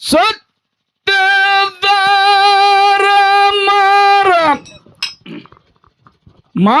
ಸತ್ಯದಾರ ಮಾರ. ಮಾ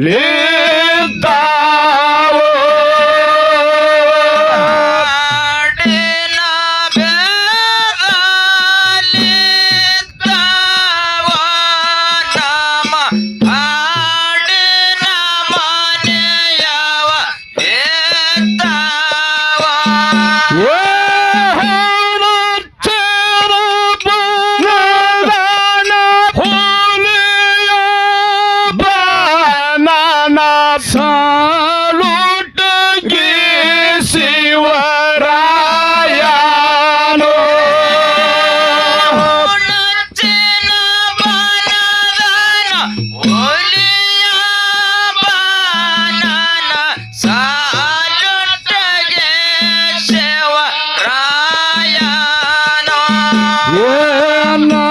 Yeah. Yeah.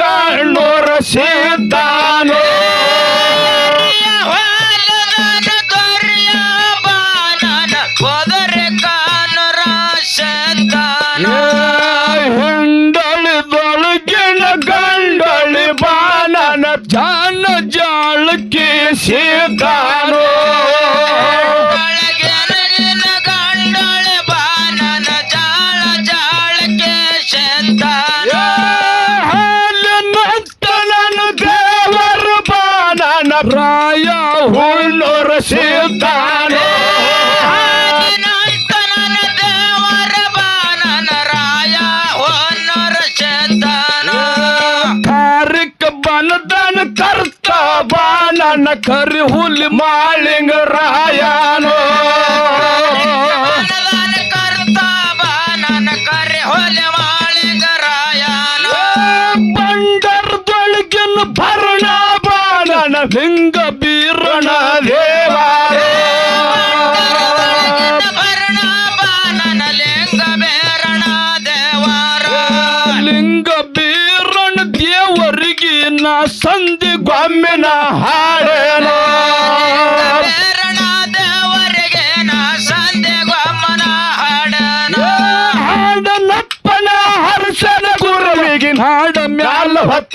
ಕಾರಣೋರ ಸಿದ್ದಾನೋ नखर हुल मालिंग राया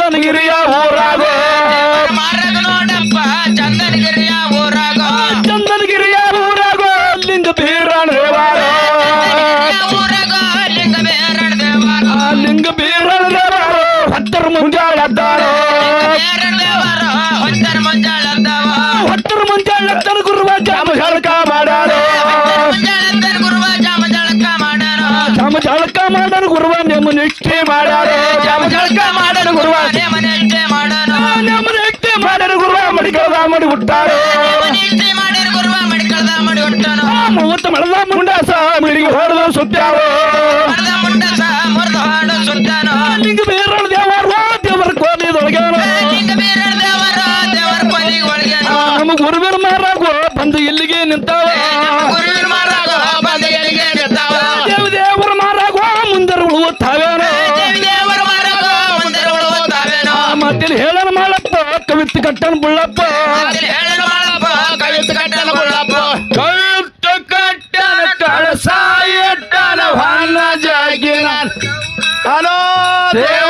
ಚಂದನಗಿರಿಯ ಊರಾಗ ನೋಡಪ್ಪ ಚಂದನಗಿರಿಯ ಊರಾಗ ಚಂದನಗಿರಿಯ ಊರಾಗ ಲಿಂಗ ಬೀರಣ ದೇವಾರ. ಊರಾಗ ಲಿಂಗ ಬೇರಣ ದೇವಾರ. ಲಿಂಗ ಬೀರಾಣ ದೇವಾರ ಹತ್ತರ ಮುಂಜಾಳದ್ದಾರ ಗುರುವ ನಿಮ್ಮ ನಿಷ್ಠೆ ಮಾಡಾರೆ ಜಾಮ ಜಳಕ ಮಾಡನ ಗುರುವ ಮನೆಷ್ಟೇ ಮಾಡಾನ ನಮ್ಮ ನಿಷ್ಠೆ ಮಾಡನು ಗುರುವ ಮಡಿಕಳದ ಮಾಡಿ ಹುಟ್ಟಾರೆ. ಮನೆಷ್ಟೇ ಮಾಡಿರ ಗುರುವ ಮಡಿಕಳ್ದ ಮಾಡಿ ಹೊಟ್ಟನು. ಮೂವತ್ತು ಮಳದ ಮುಂಡಾಸ ಮಿಡಿಗೆ ಹೊಡೆದು ಸುತ್ತಾವ ಕಟ್ಟನ ಬುಳ್ಳಪ್ಪ. ಕವಿತ ಕಟ್ಟಲ ಗುಳ್ಳಪ್ಪ ಕವಿತ್ ಕಟ್ಟನ ಕಳಸ ಎಟ್ಟನ ಜಾಗಿನ ಹಲೋ ದೇವರ